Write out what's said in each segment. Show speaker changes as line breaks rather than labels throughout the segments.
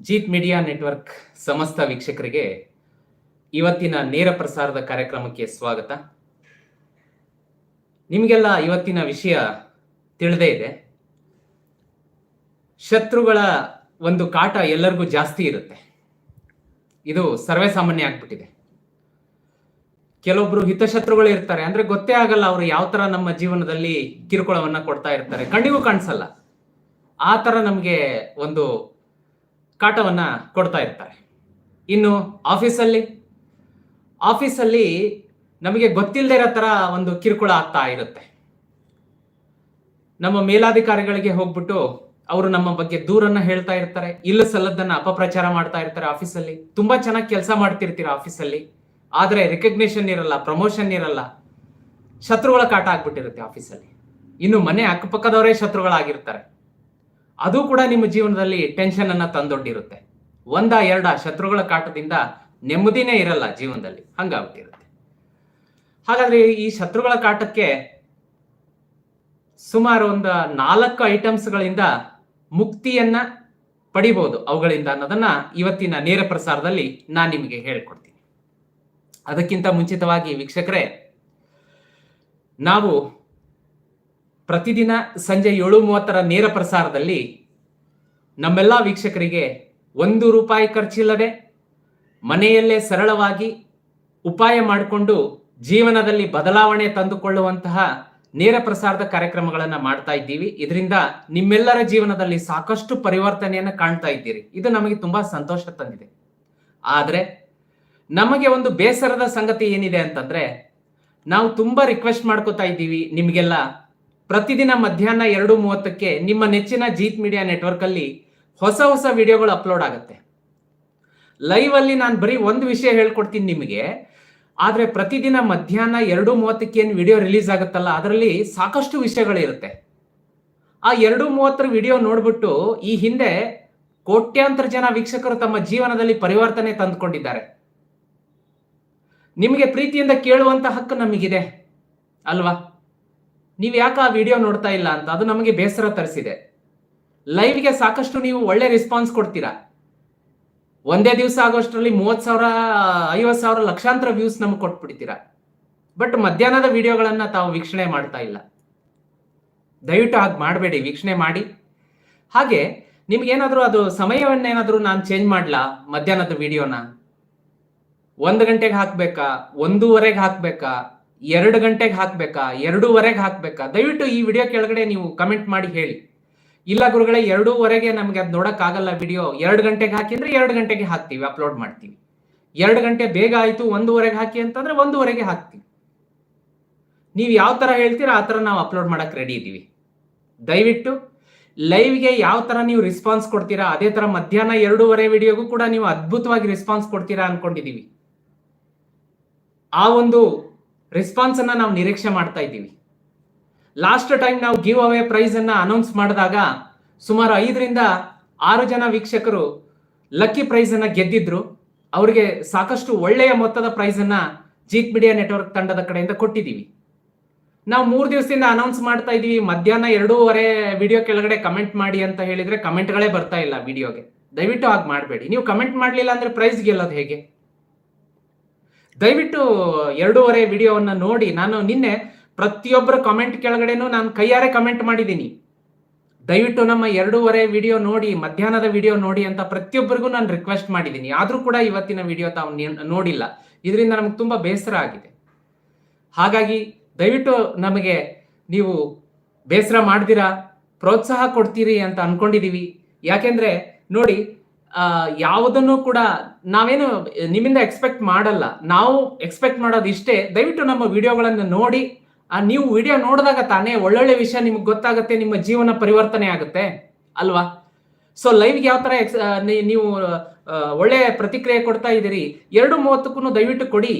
Jeet media network ಸಮಸ್ತ ವೀಕ್ಷಕರಿಗೆ ಇವತ್ತಿನ ನೇರ ಪ್ರಸಾರದ ಕಾರ್ಯಕ್ರಮಕ್ಕೆ ಸ್ವಾಗತ. ನಿಮಗೆಲ್ಲ ಇವತ್ತಿನ ವಿಷಯ ತಿಳಿದೇ ಇದೆ. ಶತ್ರುಗಳ ಒಂದು ಕಾಟ ಎಲ್ಲರಿಗೂ ಜಾಸ್ತಿ ಇರುತ್ತೆ. ಇದು ಸರ್ವೇ ಸಾಮಾನ್ಯ ಆಗ್ಬಿಟ್ಟಿದೆ. ಕೆಲವೊಬ್ರು ಹಿತಶತ್ರುಗಳು ಇರ್ತಾರೆ, ಅಂದ್ರೆ ಗೊತ್ತೇ ಆಗಲ್ಲ ಅವರು ಯಾವ ತರ ನಮ್ಮ ಜೀವನದಲ್ಲಿ ಕಿರುಕುಳವನ್ನ ಕೊಡ್ತಾ ಇರ್ತಾರೆ. ಕಣ್ಣಿಗೂ ಕಾಣಿಸಲ್ಲ. ಆ ತರ ನಮಗೆ ಒಂದು ಕಾಟವನ್ನ ಕೊಡ್ತಾ ಇರ್ತಾರೆ. ಇನ್ನು ಆಫೀಸಲ್ಲಿ? ಆಫೀಸಲ್ಲಿ ನಮಗೆ ಗೊತ್ತಿಲ್ಲದೆ ಇರೋ ಥರ ಒಂದು ಕಿರುಕುಳ ಆಗ್ತಾ ಇರುತ್ತೆ. ನಮ್ಮ ಮೇಲಾಧಿಕಾರಿಗಳಿಗೆ ಹೋಗ್ಬಿಟ್ಟು ಅವರು ನಮ್ಮ ಬಗ್ಗೆ ದೂರನ್ನ ಹೇಳ್ತಾ ಇರ್ತಾರೆ. ಇಲ್ಲ ಸಲ್ಲದನ್ನ ಅಪಪ್ರಚಾರ ಮಾಡ್ತಾ ಇರ್ತಾರೆ ಆಫೀಸಲ್ಲಿ. ತುಂಬಾ ಚೆನ್ನಾಗಿ ಕೆಲಸ ಮಾಡ್ತಿರ್ತೀರ ಆಫೀಸಲ್ಲಿ. ಆದರೆ ರೆಕಗ್ನೇಷನ್ ಇರಲ್ಲ ಪ್ರಮೋಷನ್ ಇರಲ್ಲ. ಶತ್ರುಗಳ ಕಾಟ ಆಗ್ಬಿಟ್ಟಿರುತ್ತೆ ಆಫೀಸಲ್ಲಿ. ಇನ್ನು ಮನೆ ಅಕ್ಕಪಕ್ಕದವರೇ ಶತ್ರುಗಳಾಗಿರ್ತಾರೆ. ಅದು ಕೂಡ ನಿಮ್ಮ ಜೀವನದಲ್ಲಿ ಟೆನ್ಷನ್ ಅನ್ನ ತಂದೊಡ್ಡಿರುತ್ತೆ. ಒಂದ, ಎರಡ ಶತ್ರುಗಳ ಕಾಟದಿಂದ ನೆಮ್ಮದಿನೇ ಇರಲ್ಲ ಜೀವನದಲ್ಲಿ. ಹಂಗಾಗ್ಬಿಟ್ಟಿರುತ್ತೆ. ಹಾಗಾದ್ರೆ ಈ ಶತ್ರುಗಳ ಕಾಟಕ್ಕೆ ಸುಮಾರು ಒಂದು ನಾಲ್ಕು ಐಟಮ್ಸ್ಗಳಿಂದ ಮುಕ್ತಿಯನ್ನ ಪಡಿಬಹುದು ಅವುಗಳಿಂದ ಅನ್ನೋದನ್ನ ಇವತ್ತಿನ ನೇರ ಪ್ರಸಾರದಲ್ಲಿ ನಾನು ನಿಮಗೆ ಹೇಳ್ಕೊಡ್ತೀನಿ. ಅದಕ್ಕಿಂತ ಮುಂಚಿತವಾಗಿ ವೀಕ್ಷಕರೇ, ನಾವು ಪ್ರತಿದಿನ ಸಂಜೆ ಏಳು ಮೂವತ್ತರ ನೇರ ಪ್ರಸಾರದಲ್ಲಿ ನಮ್ಮೆಲ್ಲ ವೀಕ್ಷಕರಿಗೆ ಒಂದು ರೂಪಾಯಿ ಖರ್ಚಿಲ್ಲದೆ ಮನೆಯಲ್ಲೇ ಸರಳವಾಗಿ ಉಪಾಯ ಮಾಡಿಕೊಂಡು ಜೀವನದಲ್ಲಿ ಬದಲಾವಣೆ ತಂದುಕೊಳ್ಳುವಂತಹ ನೇರ ಪ್ರಸಾರದ ಕಾರ್ಯಕ್ರಮಗಳನ್ನು ಮಾಡ್ತಾ ಇದ್ದೀವಿ. ಇದರಿಂದ ನಿಮ್ಮೆಲ್ಲರ ಜೀವನದಲ್ಲಿ ಸಾಕಷ್ಟು ಪರಿವರ್ತನೆಯನ್ನು ಕಾಣ್ತಾ ಇದ್ದೀರಿ. ಇದು ನಮಗೆ ತುಂಬಾ ಸಂತೋಷ ತಂದಿದೆ. ಆದರೆ ನಮಗೆ ಒಂದು ಬೇಸರದ ಸಂಗತಿ ಏನಿದೆ ಅಂತಂದ್ರೆ ನಾವು ತುಂಬಾ ರಿಕ್ವೆಸ್ಟ್ ಮಾಡ್ಕೋತಾ ಇದ್ದೀವಿ ನಿಮ್ಗೆಲ್ಲ ಪ್ರತಿದಿನ ಮಧ್ಯಾಹ್ನ ಎರಡು ಮೂವತ್ತಕ್ಕೆ ನಿಮ್ಮ ನೆಚ್ಚಿನ ಜೀತ್ ಮೀಡಿಯಾ ನೆಟ್ವರ್ಕ್ ಅಲ್ಲಿ ಹೊಸ ಹೊಸ ವಿಡಿಯೋಗಳು ಅಪ್ಲೋಡ್ ಆಗುತ್ತೆ. ಲೈವ್ ಅಲ್ಲಿ ನಾನು ಬರೀ ಒಂದು ವಿಷಯ ಹೇಳ್ಕೊಡ್ತೀನಿ ನಿಮಗೆ. ಆದ್ರೆ ಪ್ರತಿದಿನ ಮಧ್ಯಾಹ್ನ ಎರಡು ಮೂವತ್ತಕ್ಕೆ ಏನು ವಿಡಿಯೋ ರಿಲೀಸ್ ಆಗುತ್ತಲ್ಲ, ಅದರಲ್ಲಿ ಸಾಕಷ್ಟು ವಿಷಯಗಳಿರುತ್ತೆ ಆ ಎರಡು ಮೂವತ್ತರ ವಿಡಿಯೋ ನೋಡ್ಬಿಟ್ಟು ಈ ಹಿಂದೆ ಕೋಟ್ಯಾಂತರ ಜನ ವೀಕ್ಷಕರು ತಮ್ಮ ಜೀವನದಲ್ಲಿ ಪರಿವರ್ತನೆ ತಂದುಕೊಂಡಿದ್ದಾರೆ. ನಿಮಗೆ ಪ್ರೀತಿಯಿಂದ ಕೇಳುವಂತ ಹಕ್ಕು ನಮಗಿದೆ, ಅಲ್ವಾ? ನೀವು ಯಾಕೆ ಆ ವಿಡಿಯೋ ನೋಡ್ತಾ ಇಲ್ಲ ಅಂತ ಅದು ನಮಗೆ ಬೇಸರ ತರಿಸಿದೆ. ಲೈವ್ಗೆ ಸಾಕಷ್ಟು ನೀವು ಒಳ್ಳೆ ರೆಸ್ಪಾನ್ಸ್ ಕೊಡ್ತೀರಾ? ಒಂದೇ ದಿವಸ ಆಗೋಷ್ಟರಲ್ಲಿ ಮೂವತ್ತು ಸಾವಿರ, ಐವತ್ತು ಸಾವಿರ ಲಕ್ಷಾಂತರ ವ್ಯೂಸ್ ನಮಗೆ ಕೊಟ್ಬಿಡ್ತೀರಾ? ಬಟ್ ಮಧ್ಯಾಹ್ನದ ವಿಡಿಯೋಗಳನ್ನು ತಾವು ವೀಕ್ಷಣೆ ಮಾಡ್ತಾ ಇಲ್ಲ. ದಯವಿಟ್ಟು ಹಾಗೆ ಮಾಡಬೇಡಿ, ವೀಕ್ಷಣೆ ಮಾಡಿ. ಹಾಗೆ ನಿಮ್ಗೇನಾದರೂ ಅದು ಸಮಯವನ್ನೇನಾದರೂ ನಾನು ಚೇಂಜ್ ಮಾಡ್ಲಾ ಮಧ್ಯಾಹ್ನದ ವಿಡಿಯೋನ ಒಂದು ಗಂಟೆಗೆ ಹಾಕ್ಬೇಕಾ? ಒಂದೂವರೆಗೆ ಹಾಕ್ಬೇಕಾ? ಎರಡು ಗಂಟೆಗೆ ಹಾಕ್ಬೇಕಾ? ಎರಡೂವರೆಗೆ ಹಾಕ್ಬೇಕಾ? ದಯವಿಟ್ಟು ಈ ವಿಡಿಯೋ ಕೆಳಗಡೆ ನೀವು ಕಮೆಂಟ್ ಮಾಡಿ ಹೇಳಿ. ಇಲ್ಲ ಗುರುಗಳೇ, ಎರಡೂವರೆಗೆ ನಮ್ಗೆ ಅದು ನೋಡಕ್ಕಾಗಲ್ಲ ವಿಡಿಯೋ. ಎರಡು ಗಂಟೆಗೆ ಹಾಕಿ ಅಂದ್ರೆ ಎರಡು ಗಂಟೆಗೆ ಹಾಕ್ತೀವಿ ಅಪ್ಲೋಡ್ ಮಾಡ್ತೀವಿ. ಎರಡು ಗಂಟೆ ಬೇಗ ಆಯ್ತು, ಒಂದೂವರೆಗೆ ಹಾಕಿ ಅಂತಂದ್ರೆ ಒಂದೂವರೆಗೆ ಹಾಕ್ತೀವಿ. ನೀವು ಯಾವ ತರ ಹೇಳ್ತೀರಾ, ಆ ತರ ನಾವು ಅಪ್ಲೋಡ್ ಮಾಡಕ್ ರೆಡಿ ಇದ್ದೀವಿ ದಯವಿಟ್ಟು ಲೈವ್ಗೆ ಯಾವ ತರ ನೀವು ರೆಸ್ಪಾನ್ಸ್ ಕೊಡ್ತೀರಾ, ಅದೇ ತರ ಮಧ್ಯಾಹ್ನ ಎರಡೂವರೆ ವಿಡಿಯೋಗೂ ಕೂಡ ನೀವು ಅದ್ಭುತವಾಗಿ ರೆಸ್ಪಾನ್ಸ್ ಕೊಡ್ತೀರಾ ಅನ್ಕೊಂಡಿದೀವಿ. ಆ ಒಂದು ರೆಸ್ಪಾನ್ಸ್ ಅನ್ನ ನಾವು ನಿರೀಕ್ಷೆ ಮಾಡ್ತಾ ಇದ್ದೀವಿ. ಲಾಸ್ಟ್ ಟೈಮ್ ನಾವು ಗಿವ್ ಅವೇ ಪ್ರೈಸ್ ಅನ್ನ ಅನೌನ್ಸ್ ಮಾಡಿದಾಗ ಸುಮಾರು ಐದರಿಂದ ಆರು ಜನ ವೀಕ್ಷಕರು ಲಕ್ಕಿ ಪ್ರೈಸ್ ಅನ್ನ ಗೆದ್ದಿದ್ರು. ಅವರಿಗೆ ಸಾಕಷ್ಟು ಒಳ್ಳೆಯ ಮೊತ್ತದ ಪ್ರೈಸ್ ಅನ್ನ ಜೀತ್ ಮೀಡಿಯಾ ನೆಟ್ವರ್ಕ್ ತಂಡದ ಕಡೆಯಿಂದ ಕೊಟ್ಟಿದ್ದೀವಿ. ನಾವು ಮೂರು ದಿವಸದಿಂದ ಅನೌನ್ಸ್ ಮಾಡ್ತಾ ಇದೀವಿ ಮಧ್ಯಾಹ್ನ ಎರಡೂವರೆ ವಿಡಿಯೋ ಕೆಳಗಡೆ ಕಮೆಂಟ್ ಮಾಡಿ ಅಂತ ಹೇಳಿದ್ರೆ ಕಮೆಂಟ್ಗಳೇ ಬರ್ತಾ ಇಲ್ಲ ವಿಡಿಯೋಗೆ ದಯವಿಟ್ಟು ಹಾಗೆ ಮಾಡಬೇಡಿ. ನೀವು ಕಮೆಂಟ್ ಮಾಡಲಿಲ್ಲ ಅಂದ್ರೆ ಪ್ರೈಸ್ ಗೆಲ್ಲೋದು ಹೇಗೆ? ದಯವಿಟ್ಟು ಎರಡೂವರೆ ವಿಡಿಯೋವನ್ನ ನೋಡಿ. ನಾನು ನಿನ್ನೆ ಪ್ರತಿಯೊಬ್ಬರ ಕಾಮೆಂಟ್ ಕೆಳಗಡೆನೂ ನಾನು ಕೈಯಾರೆ ಕಮೆಂಟ್ ಮಾಡಿದ್ದೀನಿ. ದಯವಿಟ್ಟು ನಮ್ಮ ಎರಡೂವರೆ ವಿಡಿಯೋ ನೋಡಿ, ಮಧ್ಯಾಹ್ನದ ವಿಡಿಯೋ ನೋಡಿ ಅಂತ ಪ್ರತಿಯೊಬ್ಬರಿಗೂ ನಾನು ರಿಕ್ವೆಸ್ಟ್ ಮಾಡಿದ್ದೀನಿ. ಆದರೂ ಕೂಡ ಇವತ್ತಿನ ವಿಡಿಯೋ ತಾವು ನೋಡಿಲ್ಲ. ಇದರಿಂದ ನಮ್ಗೆ ತುಂಬ ಬೇಸರ ಆಗಿದೆ. ಹಾಗಾಗಿ ದಯವಿಟ್ಟು ನಮಗೆ ನೀವು ಬೇಸರ ಮಾಡ್ದಿರಾ, ಪ್ರೋತ್ಸಾಹ ಕೊಡ್ತೀರಿ ಅಂತ ಅನ್ಕೊಂಡಿದೀವಿ. ಯಾಕೆಂದ್ರೆ ನೋಡಿ ಯಾವುದನ್ನು ಕೂಡ ನಾವೇನು ನಿಮ್ಮಿಂದ ಎಕ್ಸ್ಪೆಕ್ಟ್ ಮಾಡಲ್ಲ. ನಾವು ಎಕ್ಸ್ಪೆಕ್ಟ್ ಮಾಡೋದು ಇಷ್ಟೇ. ದಯವಿಟ್ಟು ನಮ್ಮ ವಿಡಿಯೋಗಳನ್ನು ನೋಡಿ. ನೀವು ವಿಡಿಯೋ ನೋಡಿದಾಗ ತಾನೇ ಒಳ್ಳೊಳ್ಳೆ ವಿಷಯ ನಿಮ್ಗೆ ಗೊತ್ತಾಗುತ್ತೆ, ನಿಮ್ಮ ಜೀವನ ಪರಿವರ್ತನೆ ಆಗುತ್ತೆ, ಅಲ್ವಾ? ಸೊ ಲೈವ್ಗೆ ಯಾವ ತರ ಎಕ್ಸ್ ನೀವು ಒಳ್ಳೆ ಪ್ರತಿಕ್ರಿಯೆ ಕೊಡ್ತಾ ಇದ್ದೀರಿ, ಎರಡು ಮೂವತ್ತಕ್ಕೂ ದಯವಿಟ್ಟು ಕೊಡಿ.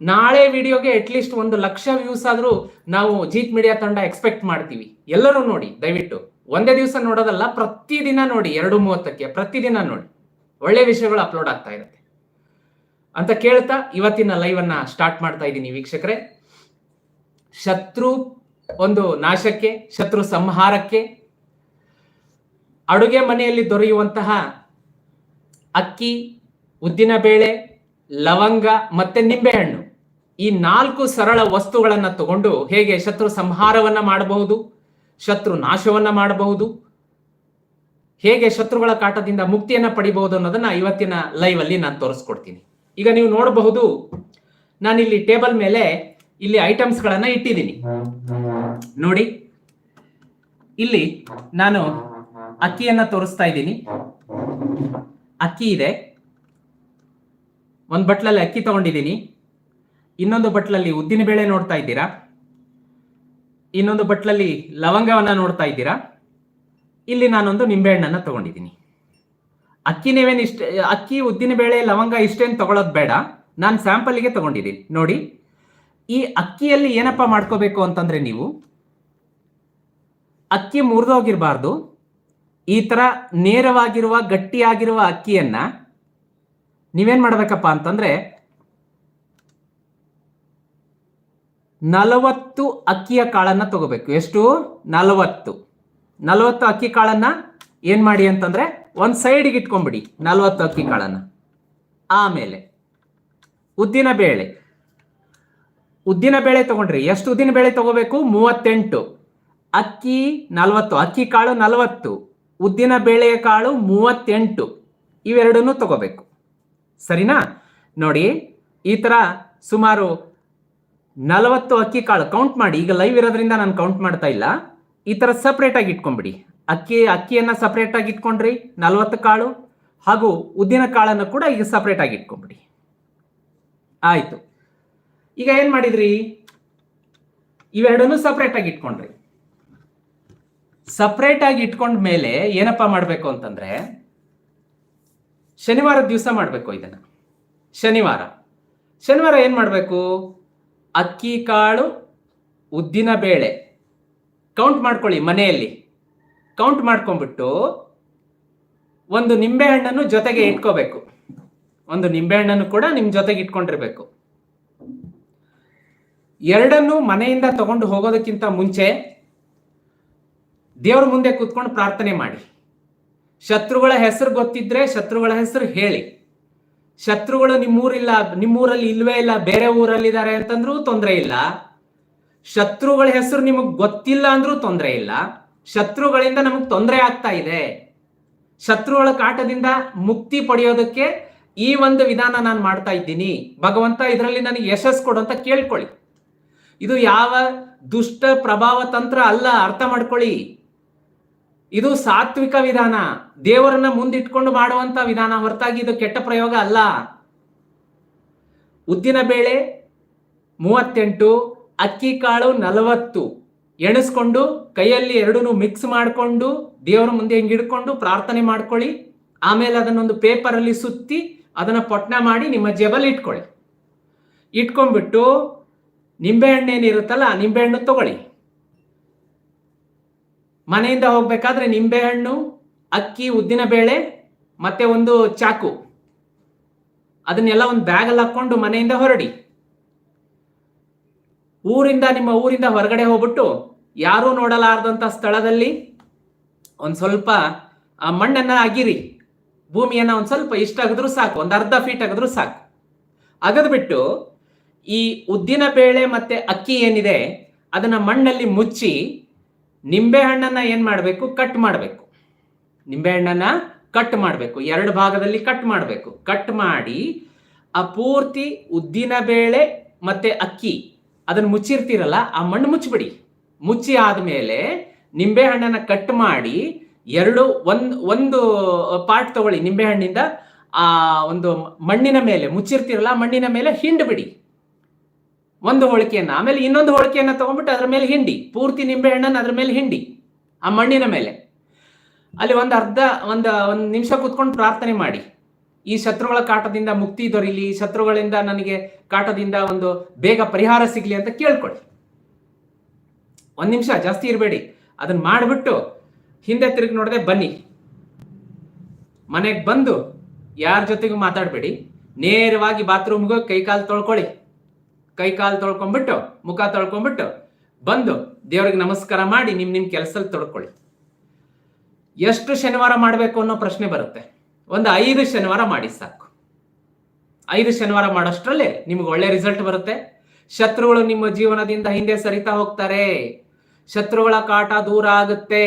ನಾಳೆ ವಿಡಿಯೋಗೆ ಅಟ್ಲೀಸ್ಟ್ ಒಂದು ಲಕ್ಷ ವ್ಯೂಸ್ ಆದರೂ ನಾವು ಜೀತ್ ಮೀಡಿಯಾ ತಂಡ ಎಕ್ಸ್ಪೆಕ್ಟ್ ಮಾಡ್ತೀವಿ. ಎಲ್ಲರೂ ನೋಡಿ, ದಯವಿಟ್ಟು. ಒಂದೇ ದಿವಸ ನೋಡೋದಲ್ಲ, ಪ್ರತಿದಿನ ನೋಡಿ, ಎರಡು ಮೂವತ್ತಕ್ಕೆ ಪ್ರತಿದಿನ ನೋಡಿ. ಒಳ್ಳೆ ವಿಷಯಗಳು ಅಪ್ಲೋಡ್ ಆಗ್ತಾ ಇರುತ್ತೆ. ಅಂತ ಕೇಳ್ತಾ ಇವತ್ತಿನ ಲೈವ್ ಅನ್ನ ಸ್ಟಾರ್ಟ್ ಮಾಡ್ತಾ ಇದ್ದೀನಿ ವೀಕ್ಷಕರೇ. ಶತ್ರು ಒಂದು ನಾಶಕ್ಕೆ, ಶತ್ರು ಸಂಹಾರಕ್ಕೆ, ಅಡುಗೆ ಮನೆಯಲ್ಲಿ ದೊರೆಯುವಂತಹ ಅಕ್ಕಿ, ಉದ್ದಿನ ಬೇಳೆ, ಲವಂಗ ಮತ್ತೆ ನಿಂಬೆಹಣ್ಣು. ಈ ನಾಲ್ಕು ಸರಳ ವಸ್ತುಗಳನ್ನ ತಗೊಂಡು ಹೇಗೆ ಶತ್ರು ಸಂಹಾರವನ್ನ ಮಾಡಬಹುದು? ಶತ್ರು ನಾಶವನ್ನ ಮಾಡಬಹುದು. ಹೇಗೆ ಶತ್ರುಗಳ ಕಾಟದಿಂದ ಮುಕ್ತಿಯನ್ನ ಪಡಿಬಹುದು ಅನ್ನೋದನ್ನ ಇವತ್ತಿನ ಲೈವ್ ಅಲ್ಲಿ ನಾನು ತೋರಿಸ್ಕೊಡ್ತೀನಿ. ಈಗ ನೀವು ನೋಡಬಹುದು, ನಾನಿಲ್ಲಿ ಟೇಬಲ್ ಮೇಲೆ ಇಲ್ಲಿ ಐಟಮ್ಸ್ ಗಳನ್ನ ಇಟ್ಟಿದ್ದೀನಿ. ನೋಡಿ, ಇಲ್ಲಿ ನಾನು ಅಕ್ಕಿಯನ್ನ ತೋರಿಸ್ತಾ ಇದ್ದೀನಿ. ಅಕ್ಕಿ ಇದೆ. ಒಂದು ಬಟ್ಲಲ್ಲಿ ಅಕ್ಕಿ ತಗೊಂಡಿದ್ದೀನಿ. ಇನ್ನೊಂದು ಬಟ್ಲಲ್ಲಿ ಉದ್ದಿನ ಬೇಳೆ ನೋಡ್ತಾ ಇದ್ದೀರಾ? ಇನ್ನೊಂದು ಬಟ್ಲಲ್ಲಿ ಲವಂಗವನ್ನ ನೋಡ್ತಾ ಇದ್ದೀರಾ? ಇಲ್ಲಿ ನಾನೊಂದು ನಿಂಬೆಹಣ್ಣನ್ನ ತಗೊಂಡಿದ್ದೀನಿ. ಅಕ್ಕಿ ನೀವೇನು ಇಷ್ಟ, ಅಕ್ಕಿ ಉದ್ದಿನ ಬೇಳೆ, ಲವಂಗ ಇಷ್ಟೇನು ತಗೊಳ್ಳೋದು ಬೇಡ. ನಾನು ಸ್ಯಾಂಪಲ್ಗೆ ತಗೊಂಡಿದ್ದೀನಿ. ನೋಡಿ, ಈ ಅಕ್ಕಿಯಲ್ಲಿ ಏನಪ್ಪ ಮಾಡ್ಕೋಬೇಕು ಅಂತಂದ್ರೆ ನೀವು, ಅಕ್ಕಿ ಮುರಿದೋಗಿರಬಾರ್ದು. ಈ ತರ ನೇರವಾಗಿರುವ, ಗಟ್ಟಿಯಾಗಿರುವ ಅಕ್ಕಿಯನ್ನ ನೀವೇನ್ ಮಾಡ್ಬೇಕಪ್ಪ ಅಂತಂದ್ರೆ ನಲವತ್ತು ಅಕ್ಕಿಯ ಕಾಳನ್ನ ತಗೋಬೇಕು. ಎಷ್ಟು? ನಲವತ್ತು. ನಲವತ್ತು ಅಕ್ಕಿ ಕಾಳನ್ನ ಏನ್ ಮಾಡಿ ಅಂತಂದ್ರೆ ಒಂದ್ ಸೈಡ್ಗೆ ಇಟ್ಕೊಂಡ್ಬಿಡಿ. ನಲವತ್ತು ಅಕ್ಕಿ ಕಾಳನ್ನ. ಆಮೇಲೆ ಉದ್ದಿನ ಬೇಳೆ. ಉದ್ದಿನ ಬೇಳೆ ತಗೊಂಡ್ರಿ. ಎಷ್ಟು ಉದ್ದಿನ ಬೇಳೆ ತಗೋಬೇಕು? ಮೂವತ್ತೆಂಟು. ಅಕ್ಕಿ ನಲವತ್ತು. ಅಕ್ಕಿ ಕಾಳು ನಲವತ್ತು. ಉದ್ದಿನ ಬೇಳೆಯ ಕಾಳು ಮೂವತ್ತೆಂಟು. ಇವೆರಡನ್ನೂ ತಗೋಬೇಕು. ಸರಿನಾ? ನೋಡಿ, ಈ ತರ ಸುಮಾರು ನಲವತ್ತು ಅಕ್ಕಿ ಕಾಳು. ಕೌಂಟ್ ಮಾಡಿ. ಈಗ ಲೈವ್ ಇರೋದ್ರಿಂದ ನಾನು ಕೌಂಟ್ ಮಾಡ್ತಾ ಇಲ್ಲ. ಈ ತರ ಸಪ್ರೇಟ್ ಆಗಿ ಇಟ್ಕೊಂಡ್ಬಿಡಿ. ಅಕ್ಕಿ, ಅಕ್ಕಿಯನ್ನ ಸಪ್ರೇಟ್ ಆಗಿ ಇಟ್ಕೊಂಡ್ರಿ. ನಲವತ್ತು ಕಾಳು. ಹಾಗೂ ಉದ್ದಿನ ಕಾಳನ್ನು ಕೂಡ ಈಗ ಸಪ್ರೇಟ್ ಆಗಿ ಇಟ್ಕೊಂಡ್ಬಿಡಿ. ಆಯ್ತು. ಈಗ ಏನ್ ಮಾಡಿದ್ರಿ? ಇವೆರಡನ್ನು ಸಪ್ರೇಟ್ ಆಗಿ ಇಟ್ಕೊಂಡ್ರಿ. ಸಪ್ರೇಟ್ ಆಗಿ ಇಟ್ಕೊಂಡ ಮೇಲೆ ಏನಪ್ಪಾ ಮಾಡ್ಬೇಕು ಅಂತಂದ್ರೆ ಶನಿವಾರ ದಿವಸ ಮಾಡಬೇಕು ಇದನ್ನ. ಶನಿವಾರ. ಶನಿವಾರ ಏನ್ ಮಾಡಬೇಕು? ಅಕ್ಕಿ ಕಾಳು, ಉದ್ದಿನ ಬೇಳೆ. ಕೌಂಟ್ ಮಾಡ್ಕೊಳ್ಳಿ ಮನೆಯಲ್ಲಿ. ಕೌಂಟ್ ಮಾಡ್ಕೊಂಡ್ಬಿಟ್ಟು ಒಂದು ನಿಂಬೆಹಣ್ಣನ್ನು ಜೊತೆಗೆ ಇಟ್ಕೋಬೇಕು. ಒಂದು ನಿಂಬೆಹಣ್ಣನ್ನು ಕೂಡ ನಿಮ್ಮ ಜೊತೆಗೆ ಇಟ್ಕೊಂಡಿರ್ಬೇಕು. ಎರಡನ್ನು ಮನೆಯಿಂದ ತಗೊಂಡು ಹೋಗೋದಕ್ಕಿಂತ ಮುಂಚೆ ದೇವ್ರ ಮುಂದೆ ಕೂತ್ಕೊಂಡು ಪ್ರಾರ್ಥನೆ ಮಾಡಿ. ಶತ್ರುಗಳ ಹೆಸರು ಗೊತ್ತಿದ್ರೆ ಶತ್ರುಗಳ ಹೆಸರು ಹೇಳಿ. ಶತ್ರುಗಳು ನಿಮ್ಮೂರಿಲ್ಲ, ನಿಮ್ಮೂರಲ್ಲಿ ಇಲ್ವೇ ಇಲ್ಲ, ಬೇರೆ ಊರಲ್ಲಿದ್ದಾರೆ ಅಂತಂದ್ರೂ ತೊಂದರೆ ಇಲ್ಲ. ಶತ್ರುಗಳ ಹೆಸರು ನಿಮಗ್ ಗೊತ್ತಿಲ್ಲ ಅಂದ್ರೂ ತೊಂದರೆ ಇಲ್ಲ. ಶತ್ರುಗಳಿಂದ ನಮಗ್ ತೊಂದರೆ ಆಗ್ತಾ ಇದೆ. ಶತ್ರುಗಳ ಕಾಟದಿಂದ ಮುಕ್ತಿ ಪಡೆಯೋದಕ್ಕೆ ಈ ಒಂದು ವಿಧಾನ ನಾನು ಮಾಡ್ತಾ ಇದ್ದೀನಿ. ಭಗವಂತ ಇದರಲ್ಲಿ ನನಗೆ ಯಶಸ್ಸು ಕೊಡು ಅಂತ ಕೇಳ್ಕೊಳ್ಳಿ. ಇದು ಯಾವ ದುಷ್ಟ ಪ್ರಭಾವ ತಂತ್ರ ಅಲ್ಲ, ಅರ್ಥ ಮಾಡ್ಕೊಳ್ಳಿ. ಇದು ಸಾತ್ವಿಕ ವಿಧಾನ. ದೇವರನ್ನ ಮುಂದಿಟ್ಕೊಂಡು ಮಾಡುವಂತ ವಿಧಾನ. ಹೊರತಾಗಿ ಇದು ಕೆಟ್ಟ ಪ್ರಯೋಗ ಅಲ್ಲ. ಉದ್ದಿನ ಬೇಳೆ ಮೂವತ್ತೆಂಟು, ಅಕ್ಕಿ ಕಾಳು ನಲವತ್ತು ಎಣಿಸ್ಕೊಂಡು ಕೈಯಲ್ಲಿ ಎರಡೂ ಮಿಕ್ಸ್ ಮಾಡಿಕೊಂಡು ದೇವರ ಮುಂದೆ ಹಿಂಗೆ ಹಿಡ್ಕೊಂಡು ಪ್ರಾರ್ಥನೆ ಮಾಡ್ಕೊಳ್ಳಿ. ಆಮೇಲೆ ಅದನ್ನೊಂದು ಪೇಪರಲ್ಲಿ ಸುತ್ತಿ ಅದನ್ನ ಪೊಟ್ನ ಮಾಡಿ ನಿಮ್ಮ ಜೇಬಲ್ಲಿ ಇಟ್ಕೊಳ್ಳಿ. ಇಟ್ಕೊಂಡ್ಬಿಟ್ಟು ನಿಂಬೆಹಣ್ಣೇನಿರುತ್ತಲ್ಲ ಏನಿರುತ್ತಲ್ಲ ನಿಂಬೆಹಣ್ಣು ತಗೊಳ್ಳಿ. ಮನೆಯಿಂದ ಹೋಗ್ಬೇಕಾದ್ರೆ ನಿಂಬೆಹಣ್ಣು, ಅಕ್ಕಿ, ಉದ್ದಿನ ಬೇಳೆ, ಮತ್ತೆ ಒಂದು ಚಾಕು. ಅದನ್ನೆಲ್ಲ ಒಂದು ಬ್ಯಾಗಲ್ಲಿ ಹಾಕೊಂಡು ಮನೆಯಿಂದ ಹೊರಡಿ. ಊರಿಂದ, ನಿಮ್ಮ ಊರಿಂದ ಹೊರಗಡೆ ಹೋಗ್ಬಿಟ್ಟು ಯಾರೂ ನೋಡಲಾರದಂತ ಸ್ಥಳದಲ್ಲಿ ಒಂದು ಸ್ವಲ್ಪ, ಆ, ಮಣ್ಣನ್ನ ಅಗಿರಿ. ಭೂಮಿಯನ್ನ ಒಂದು ಸ್ವಲ್ಪ ಇಷ್ಟ ಅಗದ್ರು ಸಾಕು, ಒಂದು ಅರ್ಧ ಫೀಟ್ ಅಗದ್ರು ಸಾಕು. ಅಗದ್ಬಿಟ್ಟು ಈ ಉದ್ದಿನ ಬೇಳೆ ಮತ್ತೆ ಅಕ್ಕಿ ಏನಿದೆ, ಅದನ್ನ ಮಣ್ಣಲ್ಲಿ ಮುಚ್ಚಿ ನಿಂಬೆ ಹಣ್ಣನ್ನ ಏನ್ ಮಾಡಬೇಕು? ಕಟ್ ಮಾಡಬೇಕು. ನಿಂಬೆ ಹಣ್ಣನ್ನ ಕಟ್ ಮಾಡಬೇಕು. ಎರಡು ಭಾಗದಲ್ಲಿ ಕಟ್ ಮಾಡಬೇಕು. ಕಟ್ ಮಾಡಿ ಆ ಪೂರ್ತಿ ಉದ್ದಿನ ಬೇಳೆ ಮತ್ತೆ ಅಕ್ಕಿ. ಅದನ್ನ ಮುಚ್ಚಿರ್ತೀರಲ್ಲ, ಆ ಮಣ್ಣು ಮುಚ್ಚಿಬಿಡಿ. ಮುಚ್ಚಿ ಆದ್ಮೇಲೆ ನಿಂಬೆ ಹಣ್ಣನ್ನ ಕಟ್ ಮಾಡಿ ಎರಡು, ಒಂದ್, ಒಂದು ಪಾರ್ಟ್ ತಗೊಳ್ಳಿ ನಿಂಬೆ ಹಣ್ಣಿಂದ, ಆ ಒಂದು ಮಣ್ಣಿನ ಮೇಲೆ, ಮುಚ್ಚಿರ್ತೀರಲ್ಲ ಮಣ್ಣಿನ ಮೇಲೆ ಹಿಂಡ್ ಬಿಡಿ ಒಂದು ಹೋಳಿಕೆಯನ್ನು, ಆಮೇಲೆ ಇನ್ನೊಂದು ಹೋಳಿಕೆಯನ್ನು ತಗೊಂಡ್ಬಿಟ್ಟು ಅದ್ರ ಮೇಲೆ ಹಿಂಡಿ, ಪೂರ್ತಿ ನಿಂಬೆ ಹಣ್ಣನ್ನು ಅದ್ರ ಮೇಲೆ ಹಿಂಡಿ, ಆ ಮಣ್ಣಿನ ಮೇಲೆ. ಅಲ್ಲಿ ಒಂದು ಅರ್ಧ, ಒಂದು ಒಂದು ನಿಮಿಷ ಕೂತ್ಕೊಂಡು ಪ್ರಾರ್ಥನೆ ಮಾಡಿ. ಈ ಶತ್ರುಗಳ ಕಾಟದಿಂದ ಮುಕ್ತಿ ದೊರೀಲಿ ಶತ್ರುಗಳಿಂದ ನನಗೆ ಕಾಟದಿಂದ ಒಂದು ಬೇಗ ಪರಿಹಾರ ಸಿಗ್ಲಿ ಅಂತ ಕೇಳ್ಕೊಳ್ಳಿ. ಒಂದು ನಿಮಿಷ, ಜಾಸ್ತಿ ಇರಬೇಡಿ. ಅದನ್ನ ಮಾಡಿಬಿಟ್ಟು ಹಿಂದೆ ತಿರುಗಿ ನೋಡದೆ ಬನ್ನಿ. ಮನೆಗೆ ಬಂದು ಯಾರ ಜೊತೆಗೂ ಮಾತಾಡಬೇಡಿ. ನೇರವಾಗಿ ಬಾತ್ರೂಮ್ಗೆ ಕೈಕಾಲು ತೊಳ್ಕೊಳ್ಳಿ. ಕೈ ಕಾಲು ತೊಳ್ಕೊಂಡ್ಬಿಟ್ಟು, ಮುಖ ತೊಳ್ಕೊಂಡ್ಬಿಟ್ಟು ಬಂದು ದೇವ್ರಿಗೆ ನಮಸ್ಕಾರ ಮಾಡಿ ನಿಮ್ ನಿಮ್ ಕೆಲಸದಲ್ಲಿ ತೊಡ್ಕೊಳ್ಳಿ. ಎಷ್ಟು ಶನಿವಾರ ಮಾಡಬೇಕು ಅನ್ನೋ ಪ್ರಶ್ನೆ ಬರುತ್ತೆ. ಒಂದು ಐದು ಶನಿವಾರ ಮಾಡಿ ಸಾಕು. ಐದು ಶನಿವಾರ ಮಾಡೋಷ್ಟರಲ್ಲಿ ನಿಮ್ಗೆ ಒಳ್ಳೆ ರಿಸಲ್ಟ್ ಬರುತ್ತೆ. ಶತ್ರುಗಳು ನಿಮ್ಮ ಜೀವನದಿಂದ ಹಿಂದೆ ಸರಿತಾ ಹೋಗ್ತಾರೆ. ಶತ್ರುಗಳ ಕಾಟ ದೂರ ಆಗುತ್ತೆ.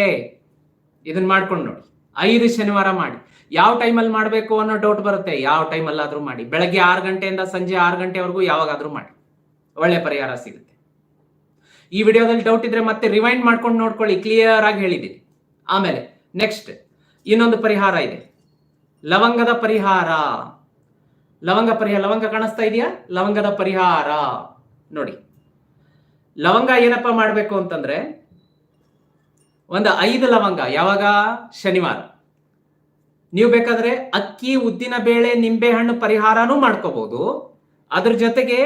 ಇದನ್ನ ಮಾಡ್ಕೊಂಡು ನೋಡಿ. ಐದು ಶನಿವಾರ ಮಾಡಿ. ಯಾವ ಟೈಮಲ್ಲಿ ಮಾಡಬೇಕು ಅನ್ನೋ ಡೌಟ್ ಬರುತ್ತೆ. ಯಾವ ಟೈಮಲ್ಲಾದರೂ ಮಾಡಿ. ಬೆಳಗ್ಗೆ ಆರು ಗಂಟೆಯಿಂದ ಸಂಜೆ ಆರು ಗಂಟೆವರೆಗೂ ಯಾವಾಗಾದರೂ ಮಾಡಿ. ಒಳ್ಳೆ ಪರಿಹಾರ ಸಿಗುತ್ತೆ. ಈ ವಿಡಿಯೋದಲ್ಲಿ ಡೌಟ್ ಇದ್ರೆ ಮತ್ತೆ ರಿವೈಂಡ್ ಮಾಡ್ಕೊಂಡು ನೋಡ್ಕೊಳ್ಳಿ ಕ್ಲಿಯರ್ ಆಗಿ ಹೇಳಿದ್ದೀನಿ. ಆಮೇಲೆ ನೆಕ್ಸ್ಟ್ ಇನ್ನೊಂದು ಪರಿಹಾರ ಇದೆ. ಲವಂಗದ ಪರಿಹಾರ. ಲವಂಗ ಪರಿಹಾರ, ಲವಂಗ ಕಾಣಿಸ್ತಾ ಇದೆಯಾ? ಲವಂಗದ ಪರಿಹಾರ. ನೋಡಿ, ಲವಂಗ ಏನಪ್ಪ ಮಾಡಬೇಕು ಅಂತಂದ್ರೆ ಒಂದು ಐದು ಲವಂಗ, ಯಾವಾಗ? ಶನಿವಾರ. ನೀವು ಬೇಕಾದ್ರೆ ಅಕ್ಕಿ, ಉದ್ದಿನ ಬೇಳೆ ನಿಂಬೆ ಹಣ್ಣು ಪರಿಹಾರನೂ ಮಾಡ್ಕೋಬಹುದು ಅದ್ರ ಜೊತೆಗೆ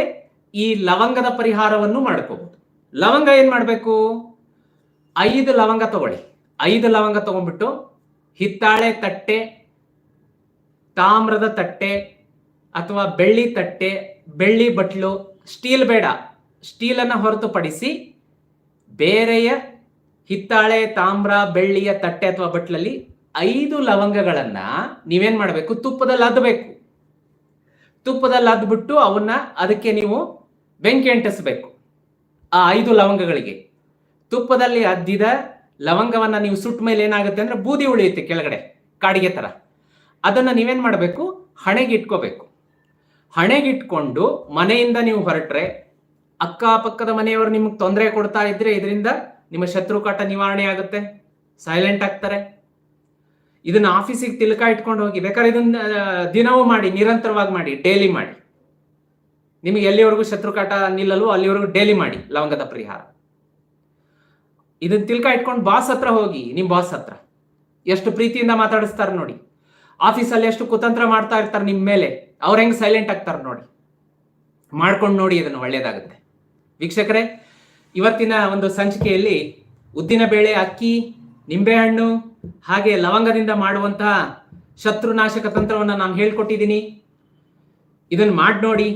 ಈ ಲವಂಗದ ಪರಿಹಾರವನ್ನು ಮಾಡ್ಕೋಬಹುದು ಲವಂಗ ಏನ್ ಮಾಡಬೇಕು? ಐದು ಲವಂಗ ತಗೊಳ್ಳಿ. ಐದು ಲವಂಗ ತಗೊಂಡ್ಬಿಟ್ಟು ಹಿತ್ತಾಳೆ ತಟ್ಟೆ, ತಾಮ್ರದ ತಟ್ಟೆ ಅಥವಾ ಬೆಳ್ಳಿ ತಟ್ಟೆ, ಬೆಳ್ಳಿ ಬಟ್ಲು, ಸ್ಟೀಲ್ ಬೇಡ. ಸ್ಟೀಲನ್ನು ಹೊರತುಪಡಿಸಿ ಬೇರೆಯ ಹಿತ್ತಾಳೆ, ತಾಮ್ರ, ಬೆಳ್ಳಿಯ ತಟ್ಟೆ ಅಥವಾ ಬಟ್ಲಲ್ಲಿ ಐದು ಲವಂಗಗಳನ್ನ ನೀವೇನ್ ಮಾಡಬೇಕು? ತುಪ್ಪದಲ್ಲಿ ಅದ್ದಬೇಕು ತುಪ್ಪದಲ್ಲಿ ಅದ್ಬಿಟ್ಟು ಅವನ್ನ ಅದಕ್ಕೆ ನೀವು ಬೆಂಕಿ ಅಂಟಿಸಬೇಕು. ಆ ಐದು ಲವಂಗಗಳಿಗೆ. ತುಪ್ಪದಲ್ಲಿ ಅದ್ದಿದ ಲವಂಗವನ್ನ ನೀವು ಸುಟ್ಟ ಮೇಲೆ ಏನಾಗುತ್ತೆ ಅಂದ್ರೆ ಬೂದಿ ಉಳಿಯುತ್ತೆ ಕೆಳಗಡೆ, ಕಾಡಿಗೆ ತರ. ಅದನ್ನ ನೀವೇನ್ ಮಾಡಬೇಕು? ಹಣೆಗೆ ಇಟ್ಕೋಬೇಕು ಹಣೆಗಿಟ್ಕೊಂಡು ಮನೆಯಿಂದ ನೀವು ಹೊರಟ್ರೆ, ಅಕ್ಕಪಕ್ಕದ ಮನೆಯವರು ನಿಮ್ಗೆ ತೊಂದರೆ ಕೊಡ್ತಾ ಇದ್ರೆ ಇದರಿಂದ ನಿಮ್ಮ ಶತ್ರು ಕಾಟ ನಿವಾರಣೆ ಆಗುತ್ತೆ. ಸೈಲೆಂಟ್ ಆಗ್ತಾರೆ. ಇದನ್ನ ಆಫೀಸಿಗೆ ತಿಲಕ ಇಟ್ಕೊಂಡು ಹೋಗಿ, ಬೇಕಾದ್ರೆ ಇದನ್ನ ದಿನವೂ ಮಾಡಿ, ನಿರಂತರವಾಗಿ ಮಾಡಿ ಡೈಲಿ ಮಾಡಿ. ನಿಮಗೆ ಎಲ್ಲಿವರೆಗೂ ಶತ್ರು ಕಾಟ ನಿಲ್ಲಲ್ವೋ ಅಲ್ಲಿವರೆಗೂ ಡೇಲಿ ಮಾಡಿ, ಲವಂಗದ ಪರಿಹಾರ. ಇದನ್ನ ತಿಲ್ಕ ಇಟ್ಕೊಂಡು ಬಾಸ್ ಹತ್ರ ಹೋಗಿ, ನಿಮ್ ಬಾಸ್ ಹತ್ರ. ಎಷ್ಟು ಪ್ರೀತಿಯಿಂದ ಮಾತಾಡಿಸ್ತಾರೆ ನೋಡಿ. ಆಫೀಸಲ್ಲಿ ಎಷ್ಟು ಕುತಂತ್ರ ಮಾಡ್ತಾ ಇರ್ತಾರೆ ನಿಮ್ಮ ಮೇಲೆ, ಅವ್ರ ಹೆಂಗ್ ಸೈಲೆಂಟ್ ಆಗ್ತಾರೆ ನೋಡಿ. ಮಾಡ್ಕೊಂಡು ನೋಡಿ ಇದನ್ನು ಒಳ್ಳೇದಾಗುತ್ತೆ. ವೀಕ್ಷಕರೇ, ಇವತ್ತಿನ ಒಂದು ಸಂಚಿಕೆಯಲ್ಲಿ ಉದ್ದಿನ ಬೇಳೆ, ಅಕ್ಕಿ, ನಿಂಬೆಹಣ್ಣು, ಹಾಗೆ ಲವಂಗದಿಂದ ಮಾಡುವಂತಹ ಶತ್ರುನಾಶಕ ತಂತ್ರವನ್ನು ನಾನು ಹೇಳ್ಕೊಟ್ಟಿದ್ದೀನಿ. ಇದನ್ನು ಮಾಡಿ ನೋಡಿ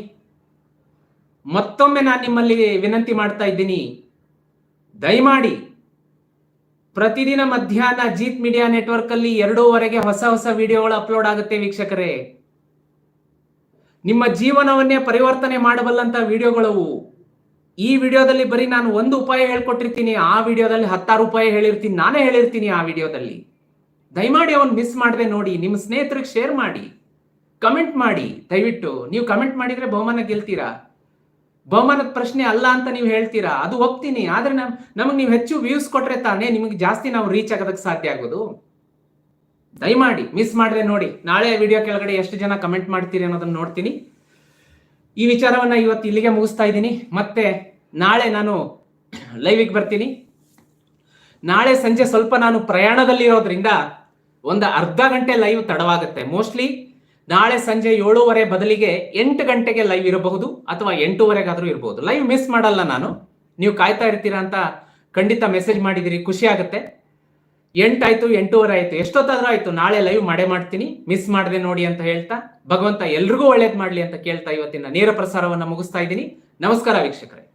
ಮತ್ತೊಮ್ಮೆ ನಾನು ನಿಮ್ಮಲ್ಲಿ ವಿನಂತಿ ಮಾಡ್ತಾ ಇದ್ದೀನಿ. ದಯಮಾಡಿ ಪ್ರತಿದಿನ ಮಧ್ಯಾಹ್ನ ಜೀತ್ ಮೀಡಿಯಾ ನೆಟ್ವರ್ಕ್ ಅಲ್ಲಿ ಎರಡೂವರೆಗೆ ಹೊಸ ಹೊಸ ವಿಡಿಯೋಗಳು ಅಪ್ಲೋಡ್ ಆಗುತ್ತೆ ವೀಕ್ಷಕರೇ. ನಿಮ್ಮ ಜೀವನವನ್ನೇ ಪರಿವರ್ತನೆ ಮಾಡಬಲ್ಲಂತ ವಿಡಿಯೋಗಳವು ಈ ವಿಡಿಯೋದಲ್ಲಿ ಬರೀ ನಾನು ಒಂದು ಉಪಾಯ ಹೇಳ್ಕೊಟ್ಟಿರ್ತೀನಿ, ಆ ವಿಡಿಯೋದಲ್ಲಿ ಹತ್ತಾರು ಉಪಾಯ ಹೇಳಿರ್ತೀನಿ, ನಾನೇ ಹೇಳಿರ್ತೀನಿ ಆ ವಿಡಿಯೋದಲ್ಲಿ. ದಯಮಾಡಿ ಅವನ್ ಮಿಸ್ ಮಾಡದೆ ನೋಡಿ, ನಿಮ್ಮ ಸ್ನೇಹಿತರಿಗೆ ಶೇರ್ ಮಾಡಿ, ಕಮೆಂಟ್ ಮಾಡಿ. ದಯವಿಟ್ಟು, ನೀವು ಕಮೆಂಟ್ ಮಾಡಿದ್ರೆ ಬಹುಮಾನ ಗೆಲ್ತೀರಾ? ಬಹುಮಾನದ ಪ್ರಶ್ನೆ ಅಲ್ಲ ಅಂತ ನೀವು ಹೇಳ್ತೀರಾ? ಅದು ಒಪ್ತೀನಿ. ಆದ್ರೆ ನಮ್, ನಮಗೆ ನೀವು ಹೆಚ್ಚು ವ್ಯೂಸ್ ಕೊಟ್ರೆ ತಾನೇ ನಿಮಗೆ ಜಾಸ್ತಿ ನಾವು ರೀಚ್ ಆಗೋದಕ್ಕೆ ಸಾಧ್ಯ ಆಗೋದು. ದಯಮಾಡಿ ಮಿಸ್ ಮಾಡ್ರೆ ನೋಡಿ. ನಾಳೆ ವಿಡಿಯೋ ಕೆಳಗಡೆ ಎಷ್ಟು ಜನ ಕಮೆಂಟ್ ಮಾಡ್ತೀರಿ ಅನ್ನೋದನ್ನ ನೋಡ್ತೀನಿ. ಈ ವಿಚಾರವನ್ನ ಇವತ್ತು ಇಲ್ಲಿಗೆ ಮುಗಿಸ್ತಾ ಇದ್ದೀನಿ. ಮತ್ತೆ ನಾಳೆ ನಾನು ಲೈವಿಗೆ ಬರ್ತೀನಿ. ನಾಳೆ ಸಂಜೆ ಸ್ವಲ್ಪ ನಾನು ಪ್ರಯಾಣದಲ್ಲಿ ಇರೋದ್ರಿಂದ ಒಂದು ಅರ್ಧ ಗಂಟೆ ಲೈವ್ ತಡವಾಗುತ್ತೆ. ಮೋಸ್ಟ್ಲಿ ನಾಳೆ ಸಂಜೆ ಏಳೂವರೆ ಬದಲಿಗೆ ಎಂಟು ಗಂಟೆಗೆ ಲೈವ್ ಇರಬಹುದು ಅಥವಾ ಎಂಟೂವರೆಗಾದ್ರೂ ಇರಬಹುದು ಲೈವ್ ಮಿಸ್ ಮಾಡಲ್ಲ ನಾನು. ನೀವು ಕಾಯ್ತಾ ಇರ್ತೀರಾ ಅಂತ ಖಂಡಿತ ಮೆಸೇಜ್ ಮಾಡಿದಿರಿ, ಖುಷಿ ಆಗುತ್ತೆ. ಎಂಟಾಯ್ತು, ಎಂಟೂವರೆ ಆಯ್ತು, ಎಷ್ಟೊತ್ತಾದ್ರೂ ಆಯ್ತು, ನಾಳೆ ಲೈವ್ ಮಾಡೇ ಮಾಡ್ತೀನಿ ಮಿಸ್ ಮಾಡದೆ ನೋಡಿ ಅಂತ ಹೇಳ್ತಾ, ಭಗವಂತ ಎಲ್ರಿಗೂ ಒಳ್ಳೇದು ಮಾಡ್ಲಿ ಅಂತ ಕೇಳ್ತಾ ಇವತ್ತಿನ ನೇರ ಪ್ರಸಾರವನ್ನು ಮುಗಿಸ್ತಾ ಇದ್ದೀನಿ. ನಮಸ್ಕಾರ ವೀಕ್ಷಕರೇ.